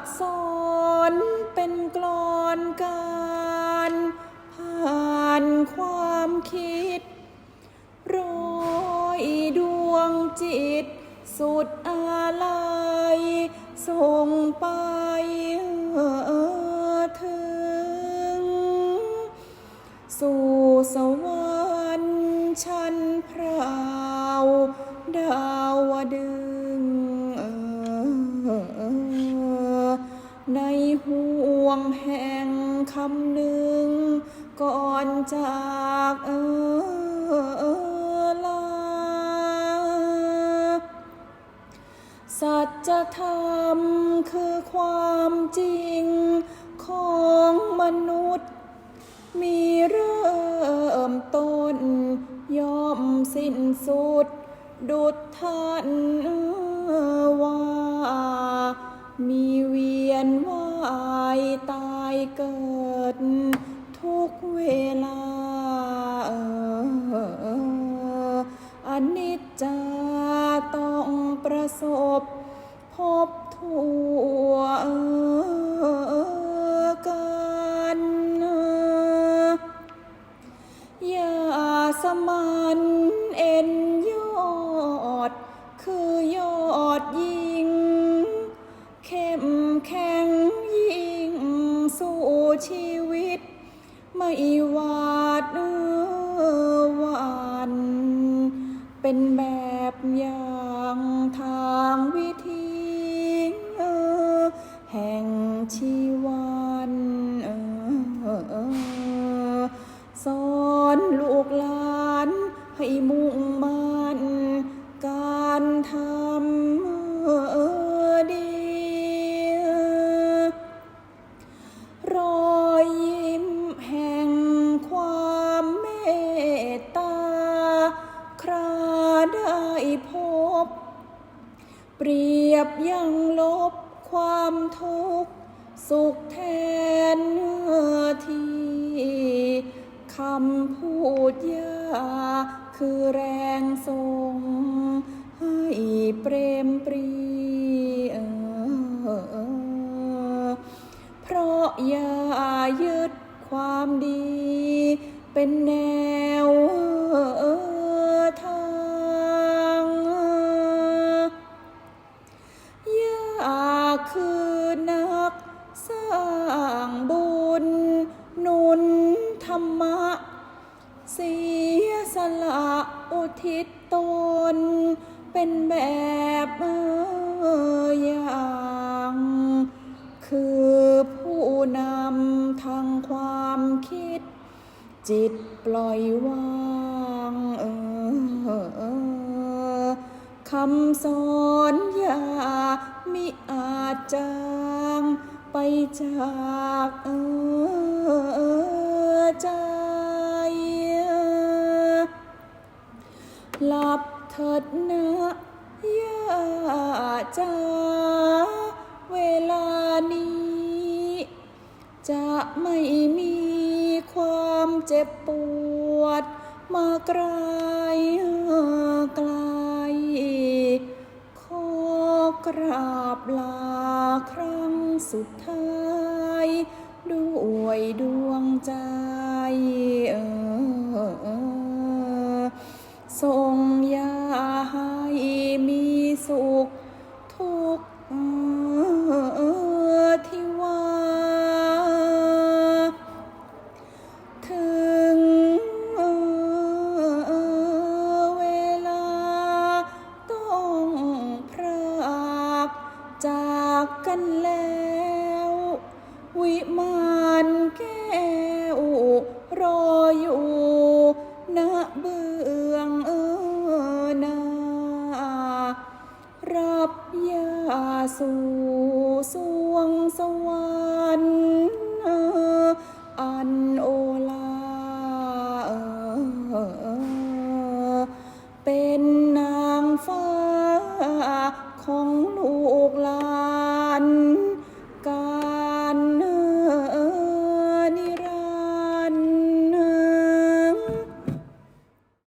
อักษรเป็นกลอนการผ่านความคิดรอยดวงจิต สุดอาลัยส่งไปถึง สู่สวรรค์ชั้นพราว ดาวดึง ในห่วงแห่งคำหนึ่ง ก่อนจากเออลา สัจธรรมคือความจริงของมนุษย์ มีเริ่มต้นย่อมสิ้นสุด ดุจท่าน มีเวียนว่ายตายเกิด ทุกเวลาอนิจจาต้องประสบ พบทั่วกันอย่าสมัน อีวาดเออวันเป็นแบบอย่างทางวิธีแห่งชีวันเออสอนลูกหลานให้มุ่ เปรียบยังลบความทุกข์ สุขแทนเนื้อที่คำพูดยาคือแรงส่งให้เปรมปรีเออเพราะยายึดความดีเป็นแนว ละอุทิศตน เป็นแบบอย่าง คือผู้นำทางความคิด จิตปล่อยวางเออคำสอนอย่ามิอาจจางไปจากเออใจ หลับเถิดนะย่าจ้าเวลานี้ จะไม่มีความเจ็บปวด มาไกลไกล ขอกราบลาครั้งสุดท้ายด้วยดวงใจเออ ทรงยาให้มีสุขทุกข์ที่ว่าถึงเวลาต้องพรากจากกันแล้ว วิมานแก้วรออยู่ณเบื้าสู่สวงสวรรค์อันโอลา